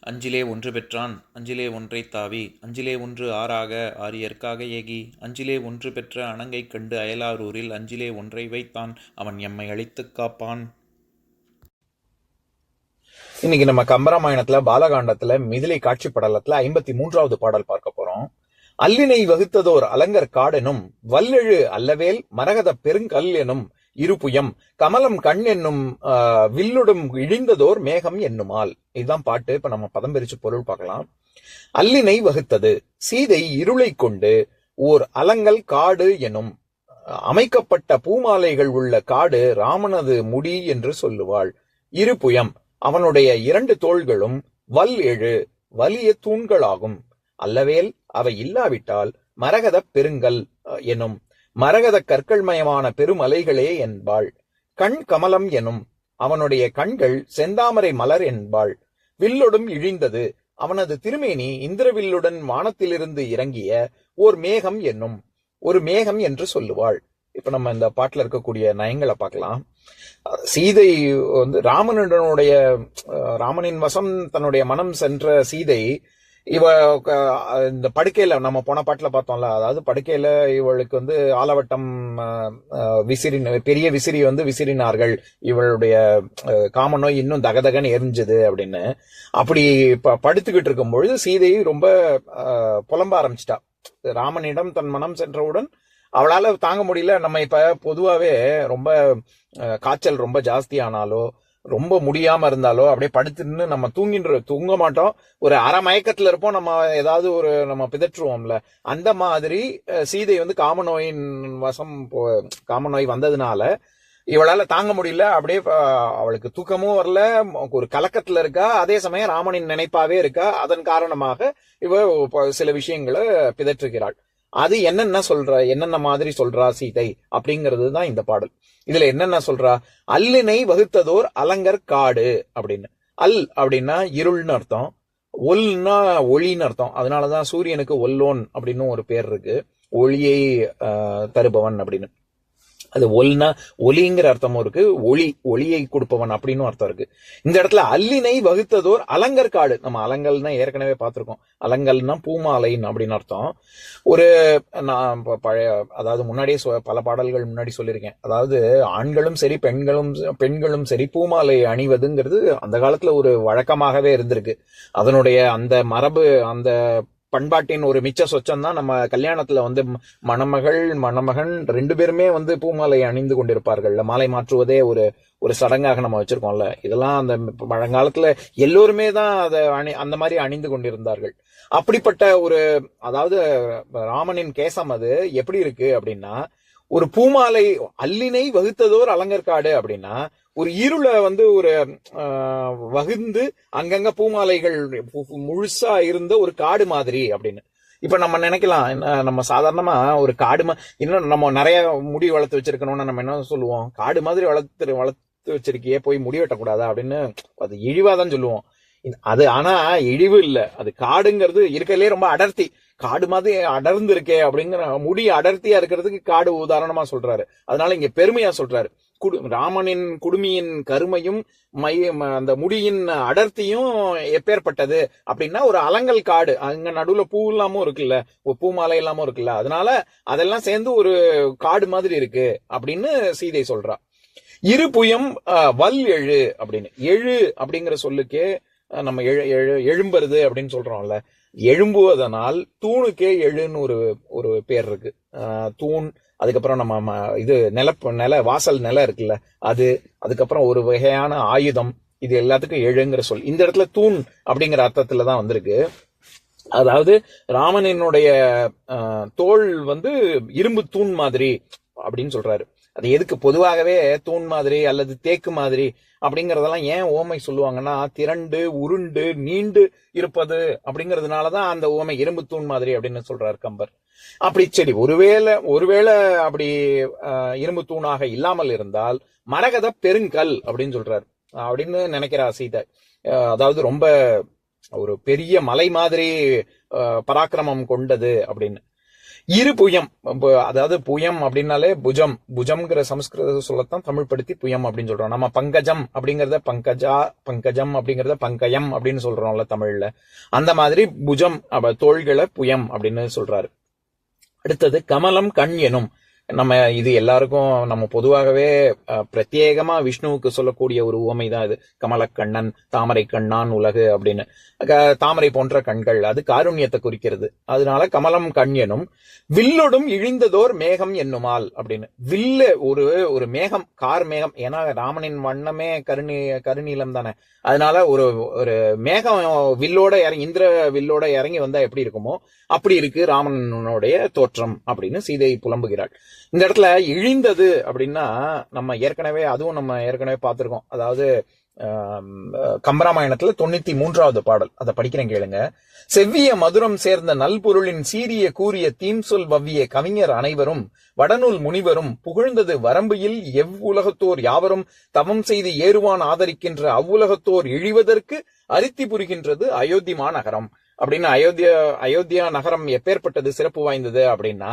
அஞ்சிலே ஒன்று பெற்றான் அஞ்சிலே ஒன்றை தாவி அஞ்சிலே ஒன்று ஆறாக ஆரியற்காக ஏகி அஞ்சிலே ஒன்று பெற்ற அணங்கை கண்டு அயலாரூரில் அஞ்சிலே ஒன்றை வைத்தான் அவன் எம்மை அழித்துக் காப்பான். இன்னைக்கு நம்ம கம்பராமாயணத்துல பாலகாண்டத்துல மிதிலை காட்சி படலத்துல ஐம்பத்தி மூன்றாவது பாடல் பார்க்க போறோம். அல்லினை வகுத்ததோர் அலங்கர் காடெனும் வல்லெழு அல்லவேல் மரகத பெருங்கல் எனும் இருபுயம். கமலம் கண் என்னும் வில்லுடும் இழிந்ததோர் மேகம் என்னுமால். இதுதான் பாட்டு. இப்ப நம்ம பதம் பிரிச்சு பொருள் பார்க்கலாம். அல்லினை வகுத்தது. சீதை இருளை கொண்டு ஓர் அலங்கல் காடு எனும் அமைக்கப்பட்ட பூமாலைகள் உள்ள காடு ராமனது முடி என்று சொல்லுவாள். இருபுயம். அவனுடைய இரண்டு தோள்களும் வல் எழு வலிய தூண்களாகும். அல்லவேல் அவை இல்லாவிட்டால் மரகத பெருங்கல் அஹ், எனும் மரகத கற்கள்மயமான பெருமலைகளே என்பாள். கண் கமலம் எனும் அவனுடைய கண்கள் செந்தாமரை மலர் என்பாள். வில்லொடும் இழிந்தது. அவனது திருமேனி இந்திரவில்லுடன் வானத்திலிருந்து இறங்கிய ஓர் மேகம் என்னும் ஒரு மேகம் என்று சொல்லுவாள். இப்ப நம்ம இந்த பாட்டுல இருக்கக்கூடிய நயங்களை பார்க்கலாம். சீதை வந்து ராமனுடனுடைய ராமனின் வசம் தன்னுடைய மனம் சென்ற சீதை இவ இந்த படுக்கையில நம்ம போன பாட்டுல பார்த்தோம்ல அதாவது படுக்கையில இவளுக்கு வந்து ஆலவட்டம் விசிறி பெரிய விசிறி வந்து விசிறினார்கள். இவளுடைய காம நோய் இன்னும் தகதகன்னு எரிஞ்சுது அப்படின்னு. அப்படி ப- படுத்துக்கிட்டு இருக்கும் பொழுது சீதையை ரொம்ப புலம்ப ஆரம்பிச்சிட்டா. ராமனிடம் தன் மனம் சென்றவுடன் அவளால தாங்க முடியல. நம்ம இப்ப பொதுவாவே ரொம்ப காய்ச்சல் ரொம்ப ஜாஸ்தி ஆனாலோ ரொம்ப முடியாம இருந்தாலோ அப்படியே படுத்துன்னு நம்ம தூங்கின்ற தூங்க மாட்டோம். ஒரு அரை மயக்கத்துல இருப்போம். நம்ம ஏதாவது ஒரு நம்ம பிதற்றுவோம்ல. அந்த மாதிரி சீதை வந்து காமநோயின் வசம் போ- காமநோய் வந்ததுனால இவளால தாங்க முடியல. அப்படியே அவளுக்கு தூக்கமும் வரல. ஒரு கலக்கத்துல இருக்கா. அதே சமயம் ராமனின் நினைப்பாவே இருக்கா. அதன் காரணமாக இவ சில விஷயங்களை பிதற்றுகிறாள். அது என்னென்ன சொல்ற என்னென்ன மாதிரி சொல்றா சீதை அப்படிங்கிறது தான் இந்த பாடல். இதுல என்னென்ன சொல்றா? அல்லினை வகுத்ததோர் அலங்கர் காடு அப்படின்னு. அல் அப்படின்னா இருள்னு அர்த்தம். ஒல்னா ஒளின்னு அர்த்தம். அதனாலதான் சூரியனுக்கு ஒல்லோன் அப்படின்னு ஒரு பேர் இருக்கு. ஒளியை தருபவன் அப்படின்னு. அது ஒல்னா ஒலிங்கிற அர்த்தமும் இருக்கு. ஒளி ஒளியை கொடுப்பவன் அப்படின்னு அர்த்தம் இருக்கு. இந்த இடத்துல அல்லினை வகுத்ததோர் அலங்கர் காடு. நம்ம அலங்கல்னா ஏற்கனவே பார்த்துருக்கோம். அலங்கல்னா பூமாலைன்னு அப்படின்னு அர்த்தம். ஒரு நான் ப- பழைய அதாவது முன்னாடியே சொ- பல பாடல்கள் முன்னாடி சொல்லியிருக்கேன். அதாவது ஆண்களும் சரி பெண்களும் பெண்களும் சரி பூமாலை அணிவதுங்கிறது அந்த காலத்துல ஒரு வழக்கமாகவே இருந்திருக்கு. அதனுடைய அந்த மரபு அந்த பண்பாட்டின் ஒரு மிச்ச சொச்சம் தான் நம்ம கல்யாணத்துல வந்து ம- மணமகள் மணமகன் ரெண்டு பேருமே வந்து பூமாலை அணிந்து கொண்டிருப்பார்கள். மாலை மாற்றுவதே ஒரு ஒரு சடங்காக நம்ம வச்சிருக்கோம்ல. இதெல்லாம் அந்த பழங்காலத்துல எல்லோருமே தான் அதை அணி அந்த மாதிரி அணிந்து கொண்டிருந்தார்கள். அப்படிப்பட்ட ஒரு அதாவது ராமனின் கேசம் அது எப்படி இருக்கு அப்படின்னா ஒரு பூமாலை அல்லினை வகுத்ததோர் அலங்கற்காடு அப்படின்னா ஒரு இருளை வந்து ஒரு வகுந்து அங்கங்க பூமாலைகள் முழுசா இருந்த ஒரு காடு மாதிரி அப்படின்னு. இப்ப நம்ம நினைக்கலாம் என்ன, நம்ம சாதாரணமா ஒரு காடு இன்னும் நம்ம நிறைய முடி வளர்த்து வச்சிருக்கணும்னு நம்ம என்ன சொல்லுவோம்? காடு மாதிரி வளர்த்து வளர்த்து வச்சிருக்கியே போய் முடி வெட்டக்கூடாதா அப்படின்னு அது இழிவாதான் சொல்லுவோம். அது ஆனா இழிவு இல்லை. அது காடுங்கிறது இருக்கிறதுலே ரொம்ப அடர்த்தி. காடு மாதிரி அடர்ந்து இருக்கே அப்படிங்கிற முடி அடர்த்தியா இருக்கிறதுக்கு காடு உதாரணமா சொல்றாரு. அதனால இங்க பெருமையா சொல்றாரு. குடு ராமனின் குடுமியின் கருமையும் மைய அந்த முடியின் அடர்த்தியும் எப்பேற்பட்டது அப்படின்னா ஒரு அலங்கல் காடு. அங்க நடுவுல பூ இல்லாமல் இருக்குல்ல பூ மாலை இல்லாமல் இருக்குல்ல. அதனால அதெல்லாம் சேர்ந்து ஒரு காடு மாதிரி இருக்கு அப்படின்னு சீதை சொல்றா. இரு புயம் வல் எழு அப்படின்னு. எழு அப்படிங்கிற சொல்லுக்கே நம்ம எழு எழு எழும்புறது அப்படின்னு சொல்றோம்ல. எழும்புவதனால் தூணுக்கே எழுன்னு ஒரு ஒரு பேர் இருக்கு. தூண் அதுக்கப்புறம் நம்ம ம- இது நில நில வாசல் நில இருக்குல்ல அது அதுக்கப்புறம் ஒரு வகையான ஆயுதம் இது எல்லாத்துக்கும் எழுங்கிற சொல். இந்த இடத்துல தூண் அப்படிங்கிற அர்த்தத்துல தான் வந்திருக்கு. அதாவது ராமனினுடைய தோல் தோள் வந்து இரும்பு தூண் மாதிரி அப்படின்னு சொல்றாரு. அது எதுக்கு? பொதுவாகவே தூண் மாதிரி அல்லது தேக்கு மாதிரி அப்படிங்கறதெல்லாம் ஏன் ஓமை சொல்லுவாங்கன்னா திரண்டு உருண்டு நீண்டு இருப்பது அப்படிங்கறதுனாலதான் அந்த ஓமை இரும்பு தூண் மாதிரி அப்படின்னு சொல்றாரு கம்பர். அப்படி சரி ஒருவேளை ஒருவேளை அப்படி அஹ், இரும்பு தூணாக இல்லாமல் இருந்தால் மரகத பெருங்கல் அப்படின்னு சொல்றாரு. அப்படின்னு நினைக்கிறா சீதை. அஹ், அதாவது ரொம்ப ஒரு பெரிய மலை மாதிரி பராக்கிரமம் கொண்டது அப்படின்னு. இரு புயம் அதாவது புயம் அப்படின்னாலே புஜம். புஜம்ங்கிற சமஸ்கிருத சொல்லத்தான் தமிழ் படுத்தி புயம் அப்படின்னு சொல்றோம். நம்ம பங்கஜம் அப்படிங்கறத பங்கஜா பங்கஜம் அப்படிங்கறத பங்கயம் அப்படின்னு சொல்றோம்ல தமிழ்ல. அந்த மாதிரி புஜம் தோள்களை புயம் அப்படின்னு சொல்றாரு. அடுத்தது கமலம் கண் எனும். நம்ம இது எல்லாருக்கும் நம்ம பொதுவாகவே அஹ், பிரத்யேகமா விஷ்ணுவுக்கு சொல்லக்கூடிய ஒரு உவமை தான் இது. கமலக்கண்ணன் தாமரை கண்ணான் உலகு அப்படின்னு. தாமரை போன்ற கண்கள் அது காருண்யத்தை குறிக்கிறது. அதனால கமலம் கண் எனும் வில்லொடும் இழிந்ததோர் மேகம் என்னுமால் அப்படின்னு. வில்லு ஒரு ஒரு மேகம் கார் மேகம். ஏன்னா ராமனின் வண்ணமே கருணி கருநீலம் தானே. அதனால ஒரு ஒரு மேகம் வில்லோட இறங்கி இந்திர வில்லோட இறங்கி வந்தா எப்படி இருக்குமோ அப்படி இருக்கு ராமனுடைய தோற்றம் அப்படின்னு சீதை புலம்புகிறாள். இந்த இடத்துல இழிந்தது அப்படின்னா நம்ம ஏற்கனவே அதுவும் நம்ம ஏற்கனவே பார்த்திருக்கோம். அதாவது கம்பராமாயணத்துல தொண்ணூத்தி மூன்றாவது பாடல். அதை படிக்கிறேன் கேளுங்க. செவ்விய மதுரம் சேர்ந்த நல்பொருளின் சீரிய கூறிய தீம் சொல் வவ்விய கவிஞர் அனைவரும் வடநூல் முனிவரும் புகழ்ந்தது வரம்பையில் எவ்வுலகத்தோர் யாவரும் தவம் செய்து ஏறுவான் ஆதரிக்கின்ற அவ்வுலகத்தோர் இழிவதற்கு அரித்தி புரிகின்றது அயோத்திமா நகரம். அப்படின்னு அயோத்தியா அயோத்தியா நகரம் எப்பேற்பட்டது சிறப்பு வாய்ந்தது அப்படின்னா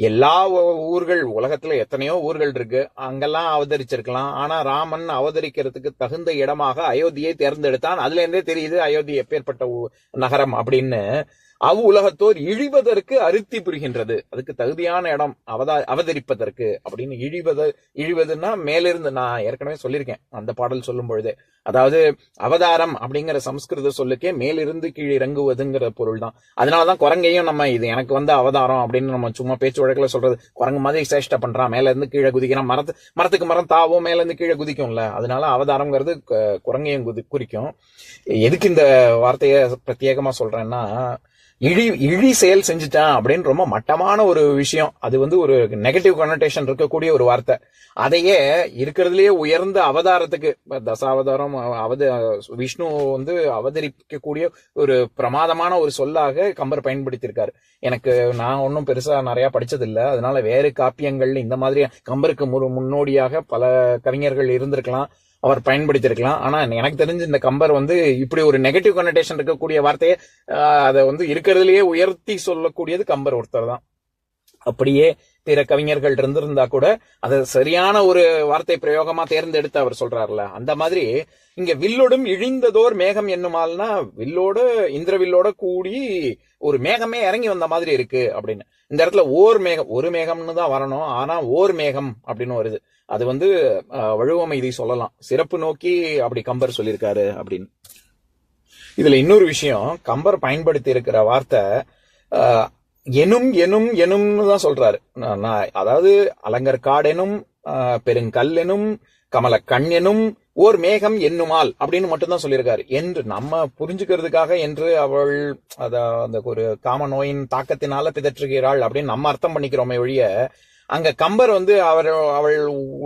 எல்லா ஊர்கள் உலகத்துல எத்தனையோ ஊர்கள் இருக்கு. அங்கெல்லாம் அவதரிச்சிருக்கலாம். ஆனா ராமன் அவதரிக்கிறதுக்கு தகுந்த இடமாக அயோத்தியை தேர்ந்தெடுத்தான். அதுல இருந்தே தெரியுது அயோத்தி எப்பேற்பட்ட நகரம் அப்படின்னு. அவ் உலகத்தோர் இழிவதற்கு அருத்தி புரிகின்றது. அதுக்கு தகுதியான இடம் அவதா அவதரிப்பதற்கு அப்படின்னு இழிவது இழிவதுன்னா மேலிருந்து நான் ஏற்கனவே சொல்லியிருக்கேன். அந்த பாடல் சொல்லும் பொழுது அதாவது அவதாரம் அப்படிங்கிற சம்ஸ்கிருத சொல்லுக்கே மேலிருந்து கீழ் இறங்குவதுங்கிற பொருள் தான் அதனாலதான் குரங்கையும் நம்ம இது எனக்கு வந்து அவதாரம் அப்படின்னு நம்ம சும்மா பேச்சு வழக்கில் சொல்றது. குரங்கு மாதிரி சேஷ்ட பண்றான் மேல இருந்து கீழே குதிக்கிறான். மரத்து மரத்துக்கு மரம் தாவும் மேல இருந்து கீழே குதிக்கும்ல. அதனால அவதாரம்ங்கிறது குரங்கையும் குதி குறிக்கும். எதுக்கு இந்த வார்த்தையை பிரத்யேகமா சொல்றேன்னா இழி இழி செயல் செஞ்சுட்டான் அப்படின்னு ரொம்ப மட்டமான ஒரு விஷயம். அது வந்து ஒரு நெகட்டிவ் கனோட்டேஷன் இருக்கக்கூடிய ஒரு வார்த்தை. அதையே இருக்கிறதுலயே உயர்ந்த அவதாரத்துக்கு தசாவதாரம் அவத விஷ்ணு வந்து அவதரிக்கக்கூடிய ஒரு பிரமாதமான ஒரு சொல்லாக கம்பர் பயன்படுத்தியிருக்காரு. எனக்கு நான் ஒன்றும் பெருசா நிறைய படிச்சதில்லை. அதனால வேறு காப்பியங்கள் இந்த மாதிரி கம்பருக்கு முன்னோடியாக பல கவிஞர்கள் இருந்திருக்கலாம். அவர் பயன்படுத்தியிருக்கலாம். ஆனா எனக்கு தெரிஞ்சு இந்த கம்பர் வந்து இப்படி ஒரு நெகட்டிவ் கனெக்டேஷன் இருக்கக்கூடிய வார்த்தையை அதை வந்து இருக்கிறதுலயே உயர்த்தி சொல்லக்கூடியது கம்பர் ஒருத்தர் தான். அப்படியே பிற கவிஞர்கள் இருந்திருந்தா கூட அதை சரியான ஒரு வார்த்தை பிரயோகமா தேர்ந்தெடுத்து அவர் சொல்றாருல. அந்த மாதிரி இங்க வில்லோடும் இழிந்ததோர் மேகம் என்னுமால்னா வில்லோட இந்திர வில்லோட கூடி ஒரு மேகமே இறங்கி வந்த மாதிரி இருக்கு அப்படின்னு. இந்த இடத்துல ஓர் மேகம் ஒரு மேகம்னு தான் வரணும் ஆனா ஓர் மேகம் அப்படின்னு வருது. அது வந்து வழுவமைதி சொல்லலாம். சிறப்பு நோக்கி அப்படி கம்பர் சொல்லியிருக்காரு அப்படின்னு. இதுல இன்னொரு விஷயம் கம்பர் பயன்படுத்தி இருக்கிற வார்த்தை எனும் எனும் எனும்னு தான் சொல்றாரு. நான் நான் அதாவது அலங்கர் காடெனும் பெருங்கல் எனும் கமல கண் எனும் ஓர் மேகம் என்னுமால் அப்படின்னு மட்டும்தான் சொல்லியிருக்காரு. என்று நம்ம புரிஞ்சுக்கிறதுக்காக என்று அவள் அத அந்த ஒரு காம நோயின் தாக்கத்தினால பிதற்றுகிறாள் அப்படின்னு நம்ம அர்த்தம் பண்ணிக்கிறோமே ஒழிய அங்க கம்பர் வந்து அவர் அவள்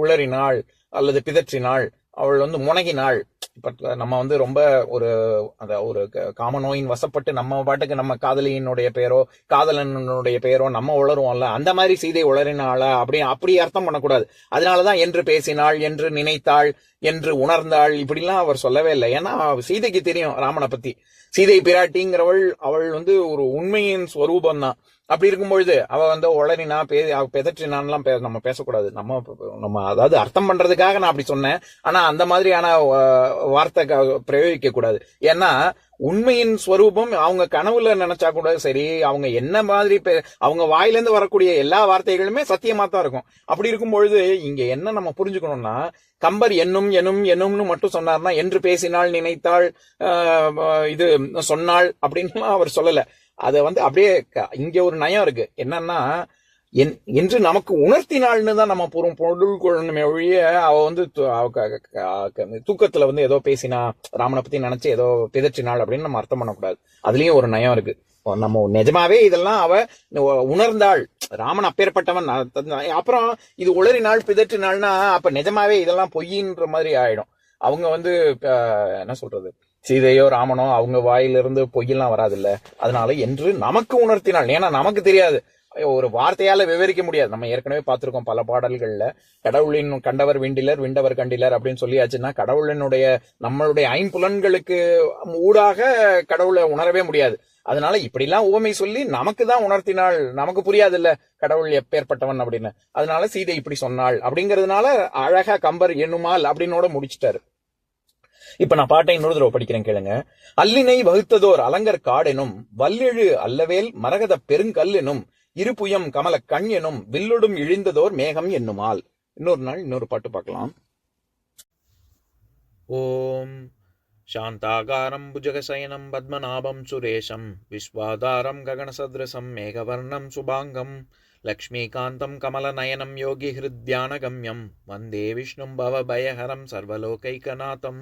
உளறினாள் அல்லது பிதற்றினாள். அவள் வந்து முனகினாள். இப்ப நம்ம வந்து ரொம்ப ஒரு அந்த ஒரு க- காம நோயின் வசப்பட்டு நம்ம பாட்டுக்கு நம்ம காதலியினுடைய பெயரோ காதலனுடைய பெயரோ நம்ம உளருவோம்ல. அந்த மாதிரி சீதை உளறினாளா? அப்படி அப்படி அர்த்தம் பண்ணக்கூடாது. அதனாலதான் என்று பேசினாள் என்று நினைத்தாள் என்று உணர்ந்தாள். இப்படிலாம் அவர் சொல்லவே இல்லை. ஏன்னா சீதைக்கு தெரியும் ராமனை பத்தி. சீதை பிராட்டிங்கிறவள் அவள் வந்து ஒரு உண்மையின் ஸ்வரூபம் தான் அப்படி இருக்கும்பொழுது அவ வந்து உளறினா பே பெதற்றினான்லாம் பே- நம்ம பேசக்கூடாது. நம்ம நம்ம அதாவது அர்த்தம் பண்றதுக்காக நான் அப்படி சொன்னேன். ஆனா அந்த மாதிரியான வார்த்தை பிரயோகிக்க கூடாது ஏன்னா உண்மையின் ஸ்வரூபம் அவங்க கனவுல நினைச்சா கூட சரி அவங்க என்ன மாதிரி பே- அவங்க வாயிலிருந்து வரக்கூடிய எல்லா வார்த்தைகளுமே சத்தியமா தான் இருக்கும். அப்படி இருக்கும் பொழுது இங்க என்ன நம்ம புரிஞ்சுக்கணும்னா கம்பர் என்னும் என்னும் என்னும்னு மட்டும் சொன்னார்னா என்று பேசினாள் நினைத்தாள் இது சொன்னாள் அப்படின்னு அவர் சொல்லல. அதை வந்து அப்படியே க- இங்க ஒரு நயம் இருக்கு. என்னன்னா என்- என்று நமக்கு உணர்த்தினாள்னு தான் நம்ம பொருள் பொருள் கொள்ளணுமே ஒழிய அவ வந்து அவ க- தூக்கத்துல வந்து ஏதோ பேசினா ராமனை பத்தி நினைச்சு ஏதோ பிதச்சினாள் அப்படின்னு நம்ம அர்த்தம் பண்ணக்கூடாது. அதுலயும் ஒரு நயம் இருக்கு. நம்ம நிஜமாவே இதெல்லாம் அவ உணர்ந்தாள். ராமன் அப்பேற்பட்டவன். அப்புறம் இது உளறினாள் பிதற்றினாள்னா அப்ப நிஜமாவே இதெல்லாம் பொய்யின்ற மாதிரி ஆயிடும். அவங்க வந்து என்ன சொல்றது? சீதையோ ராமனோ அவங்க வாயிலிருந்து பொய்யெல்லாம் வராதில்ல. அதனால என்று நமக்கு உணர்த்தினாள் ஏன்னா நமக்கு தெரியாது. ஒரு வார்த்தையால விவரிக்க முடியாது. நம்ம ஏற்கனவே பார்த்திருக்கோம் பல பாடல்கள்ல கடவுளின் கண்டவர் விண்டிலர் விண்டவர் கண்டிலர் அப்படின்னு சொல்லியாச்சுன்னா கடவுளினுடைய நம்மளுடைய ஐம்புலன்களுக்கு ஊடாக கடவுளை உணரவே முடியாது. அதனால இப்படிலாம் உவமை சொல்லி நமக்கு தான் உணர்த்தினாள் நமக்கு புரியாது இல்ல கடவுள் எப்பேற்பட்டவன் அப்படின்னு. அதனால சீதை இப்படி சொன்னாள் அப்படிங்கிறதுனால அழகா கம்பர் எண்ணுமாள் அப்படின்னோட முடிச்சிட்டாரு. இப்ப நான் பாட்டை இன்னொரு தடவை படிக்கிறேன் கேளுங்க அல்லினை வகுத்ததோர் அலங்கர் காடெனும் வல்லெழு அல்லவேல் மரகத பெருங்கல் எனும் இருபுயம் கமல கண் எனும் வில்லொடும் இழிந்ததோர் மேகம் என்னுமால் இன்னொரு நாள் இன்னொரு பாட்டு பார்க்கலாம் ॐ शान्ताकारं भुजगशयनं पद्मनाभं सुरेशं विश्वाधारं गगनसदृशं मेघवर्णं शुभाङ्गं लक्ष्मीकान्तं कमलनयनं योगिहृद्यानगम्यं वन्दे विष्णुं भवभयहरं सर्वलोकैकनाथम्